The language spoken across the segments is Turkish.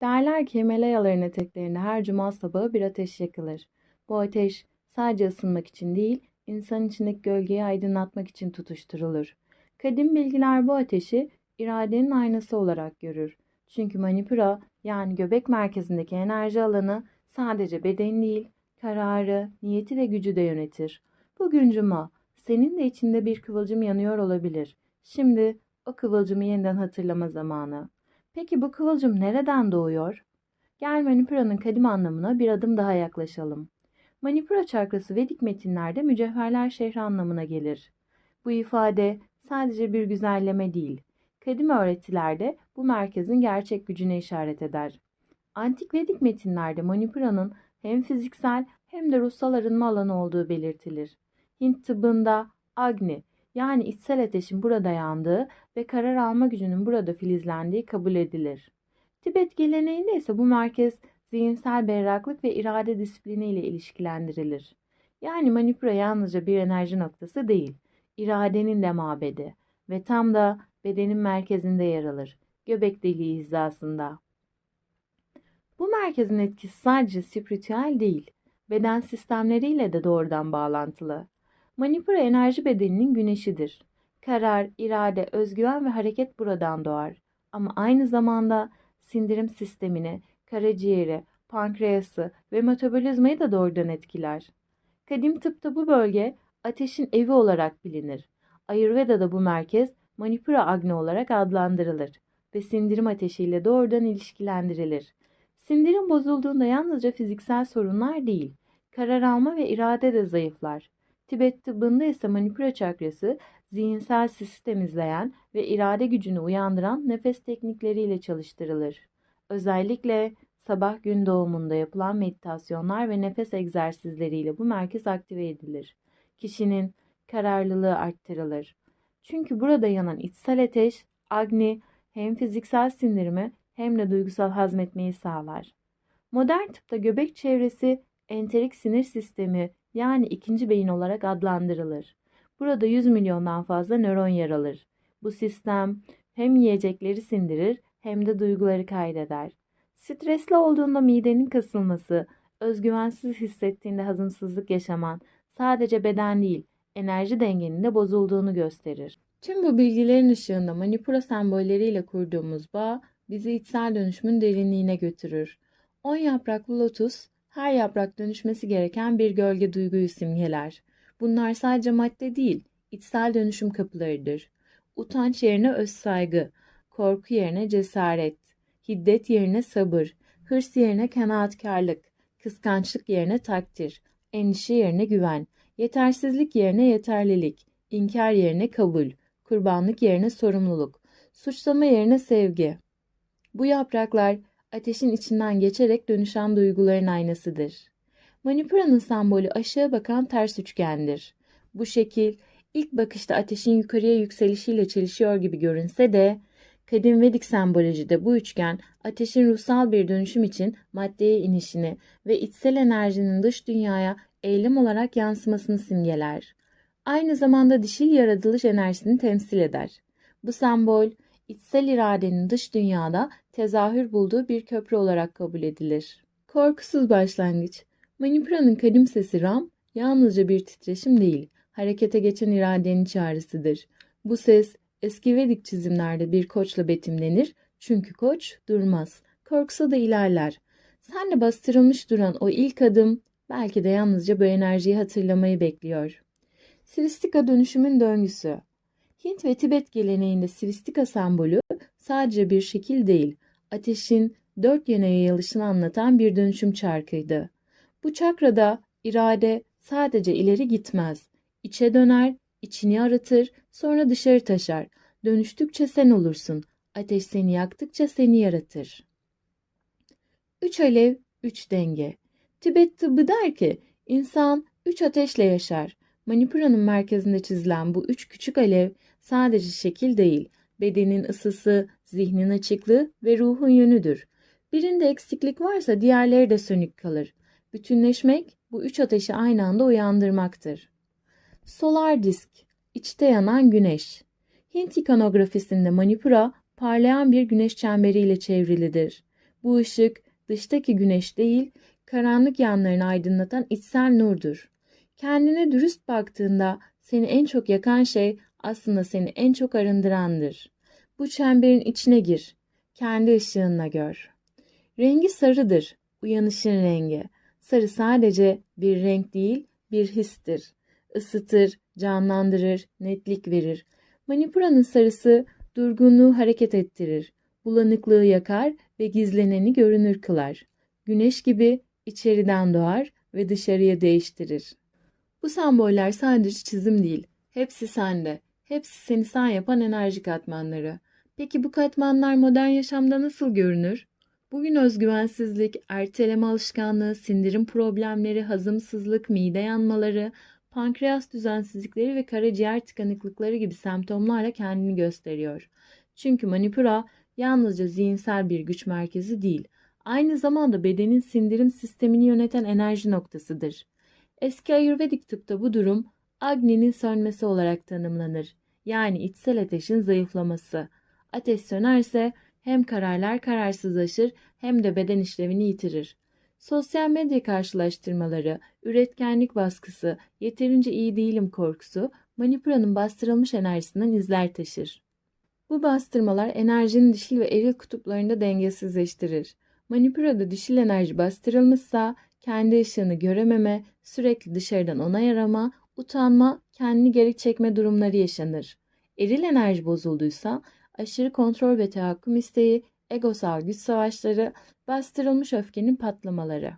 Derler ki Himalayaların eteklerinde her cuma sabahı bir ateş yakılır. Bu ateş sadece ısınmak için değil, insan içindeki gölgeyi aydınlatmak için tutuşturulur. Kadim bilgiler bu ateşi iradenin aynası olarak görür. Çünkü Manipura yani göbek merkezindeki enerji alanı sadece beden değil, kararı, niyeti ve gücü de yönetir. Bugün cuma, senin de içinde bir kıvılcım yanıyor olabilir. Şimdi o kıvılcımı yeniden hatırlama zamanı. Peki bu kıvılcım nereden doğuyor? Gel Manipura'nın kadim anlamına bir adım daha yaklaşalım. Manipura çakrası Vedik metinlerde mücevherler şehri anlamına gelir. Bu ifade sadece bir güzelleme değil, kadim öğretilerde bu merkezin gerçek gücüne işaret eder. Antik Vedik metinlerde Manipura'nın hem fiziksel hem de ruhsal arınma alanı olduğu belirtilir. Hint tıbbında Agni yani içsel ateşin burada yandığı ve karar alma gücünün burada filizlendiği kabul edilir. Tibet geleneğinde ise bu merkez zihinsel berraklık ve irade disiplini ile ilişkilendirilir. Yani Manipura yalnızca bir enerji noktası değil, iradenin de mabedi ve tam da bedenin merkezinde yer alır, göbek deliği hizasında. Bu merkezin etkisi sadece spiritüel değil, beden sistemleriyle de doğrudan bağlantılı. Manipura enerji bedeninin güneşidir. Karar, irade, özgüven ve hareket buradan doğar. Ama aynı zamanda sindirim sistemini, karaciğeri, pankreası ve metabolizmayı da doğrudan etkiler. Kadim tıpta bu bölge ateşin evi olarak bilinir. Ayurveda'da bu merkez Manipura Agni olarak adlandırılır ve sindirim ateşiyle doğrudan ilişkilendirilir. Sindirim bozulduğunda yalnızca fiziksel sorunlar değil, karar alma ve irade de zayıflar. Tibet tıbbında ise manipüra çakrası zihinsel sistem izleyen ve irade gücünü uyandıran nefes teknikleriyle çalıştırılır. Özellikle sabah gün doğumunda yapılan meditasyonlar ve nefes egzersizleriyle bu merkez aktive edilir. Kişinin kararlılığı arttırılır. Çünkü burada yanan içsel ateş, agni hem fiziksel sindirimi hem de duygusal hazmetmeyi sağlar. Modern tıpta göbek çevresi enterik sinir sistemi yani ikinci beyin olarak adlandırılır. Burada 100 milyondan fazla nöron yer alır. Bu sistem hem yiyecekleri sindirir hem de duyguları kaydeder. Stresli olduğunda midenin kasılması, özgüvensiz hissettiğinde hazımsızlık yaşaman sadece beden değil, enerji dengenin de bozulduğunu gösterir. Tüm bu bilgilerin ışığında manipura sembolleriyle kurduğumuz bağ bizi içsel dönüşümün derinliğine götürür. 10 yapraklı lotus her yaprak dönüşmesi gereken bir gölge duyguyu simgeler. Bunlar sadece madde değil, içsel dönüşüm kapılarıdır. Utanç yerine öz saygı, korku yerine cesaret, hiddet yerine sabır, hırs yerine kanaatkarlık, kıskançlık yerine takdir, endişe yerine güven, yetersizlik yerine yeterlilik, inkar yerine kabul, kurbanlık yerine sorumluluk, suçlama yerine sevgi. Bu yapraklar ateşin içinden geçerek dönüşen duyguların aynasıdır. Manipura'nın sembolü aşağı bakan ters üçgendir. Bu şekil ilk bakışta ateşin yukarıya yükselişiyle çelişiyor gibi görünse de kadim Vedik sembolojide bu üçgen ateşin ruhsal bir dönüşüm için maddeye inişini ve içsel enerjinin dış dünyaya eylem olarak yansımasını simgeler. Aynı zamanda dişil yaratılış enerjisini temsil eder. Bu sembol içsel iradenin dış dünyada tezahür bulduğu bir köprü olarak kabul edilir. Korkusuz başlangıç. Manipura'nın kadim sesi Ram yalnızca bir titreşim değil, harekete geçen iradenin çağrısıdır. Bu ses eski Vedik çizimlerde bir koçla betimlenir çünkü koç durmaz, korksa da ilerler. Senle bastırılmış duran o ilk adım belki de yalnızca bu enerjiyi hatırlamayı bekliyor. Sivistika dönüşümün döngüsü. Hint ve Tibet geleneğinde Sivistika sembolü sadece bir şekil değil, ateşin dört yöne yayılışını anlatan bir dönüşüm çarkıydı. Bu çakrada irade sadece ileri gitmez, içe döner, içini aratır, sonra dışarı taşar. Dönüştükçe sen olursun, ateş seni yaktıkça seni yaratır. Üç alev, üç denge. Tibet tıbbı der ki, insan üç ateşle yaşar. Manipura'nın merkezinde çizilen bu üç küçük alev sadece şekil değil, bedenin ısısı, zihnin açıklığı ve ruhun yönüdür. Birinde eksiklik varsa diğerleri de sönük kalır. Bütünleşmek bu üç ateşi aynı anda uyandırmaktır. Solar disk, içte yanan güneş. Hint ikonografisinde Manipura parlayan bir güneş çemberiyle çevrilidir. Bu ışık dıştaki güneş değil, karanlık yanlarını aydınlatan içsel nurdur. Kendine dürüst baktığında seni en çok yakan şey aslında seni en çok arındırandır. Bu çemberin içine gir. Kendi ışığınla gör. Rengi sarıdır. Uyanışın rengi. Sarı sadece bir renk değil, bir histir. Isıtır, canlandırır, netlik verir. Manipura'nın sarısı durgunluğu hareket ettirir. Bulanıklığı yakar ve gizleneni görünür kılar. Güneş gibi içeriden doğar ve dışarıya değiştirir. Bu semboller sadece çizim değil. Hepsi sende. Hepsi seni sen yapan enerji katmanları. Peki bu katmanlar modern yaşamda nasıl görünür? Bugün özgüvensizlik, erteleme alışkanlığı, sindirim problemleri, hazımsızlık, mide yanmaları, pankreas düzensizlikleri ve karaciğer tıkanıklıkları gibi semptomlarla kendini gösteriyor. Çünkü manipura yalnızca zihinsel bir güç merkezi değil, aynı zamanda bedenin sindirim sistemini yöneten enerji noktasıdır. Eski Ayurvedik tıpta bu durum Agni'nin sönmesi olarak tanımlanır. Yani içsel ateşin zayıflaması. Ateş sönerse hem kararlar kararsızlaşır hem de beden işlevini yitirir. Sosyal medya karşılaştırmaları, üretkenlik baskısı, yeterince iyi değilim korkusu, Manipura'nın bastırılmış enerjisinden izler taşır. Bu bastırmalar enerjinin dişil ve eril kutuplarında dengesizleştirir. Manipura'da dişil enerji bastırılmışsa kendi ışığını görememe, sürekli dışarıdan onay arama, utanma, kendini geri çekme durumları yaşanır. Eril enerji bozulduysa aşırı kontrol ve tahakküm isteği, egosal güç savaşları, bastırılmış öfkenin patlamaları.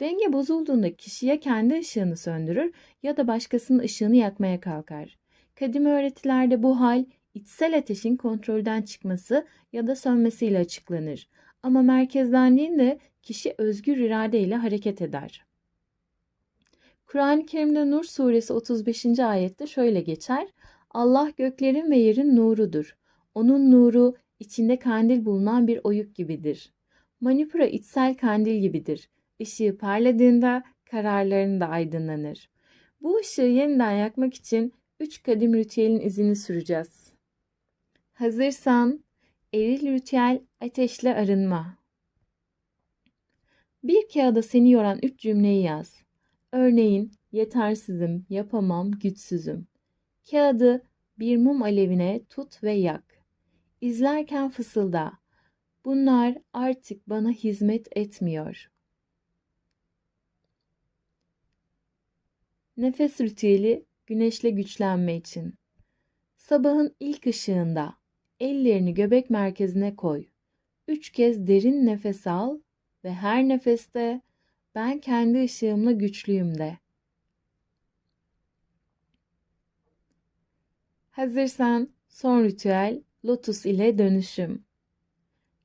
Denge bozulduğunda kişi ya kendi ışığını söndürür ya da başkasının ışığını yakmaya kalkar. Kadim öğretilerde bu hal içsel ateşin kontrolden çıkması ya da sönmesiyle açıklanır. Ama merkezlendiğinde kişi özgür iradeyle hareket eder. Kur'an-ı Kerim'de Nur suresi 35. ayette şöyle geçer. Allah göklerin ve yerin nurudur. Onun nuru içinde kandil bulunan bir oyuk gibidir. Manipura içsel kandil gibidir. Işığı parladığında kararların da aydınlanır. Bu ışığı yeniden yakmak için üç kadim ritüelin izini süreceğiz. Hazırsan eril ritüel ateşle arınma. Bir kağıda seni yoran üç cümleyi yaz. Örneğin yetersizim, yapamam, güçsüzüm. Kağıdı bir mum alevine tut ve yak. İzlerken fısılda. Bunlar artık bana hizmet etmiyor. Nefes ritüeli güneşle güçlenme için. Sabahın ilk ışığında ellerini göbek merkezine koy. Üç kez derin nefes al ve her nefeste ben kendi ışığımla güçlüyüm de. Hazırsan son ritüel lotus ile dönüşüm.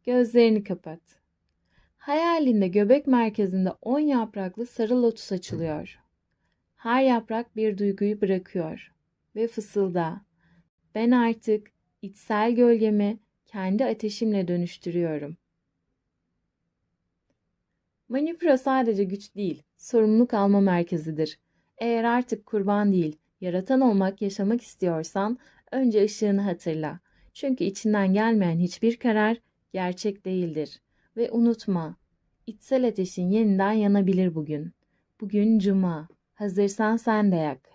Gözlerini kapat. Hayalinde göbek merkezinde 10 yapraklı sarı lotus açılıyor. Her yaprak bir duyguyu bırakıyor ve fısılda. Ben artık içsel gölgemi kendi ateşimle dönüştürüyorum. Manipura sadece güç değil, sorumluluk alma merkezidir. Eğer artık kurban değil, yaratan olmak, yaşamak istiyorsan önce ışığını hatırla. Çünkü içinden gelmeyen hiçbir karar gerçek değildir. Ve unutma, içsel ateşin yeniden yanabilir bugün. Bugün cuma. Hazırsan sen de yak.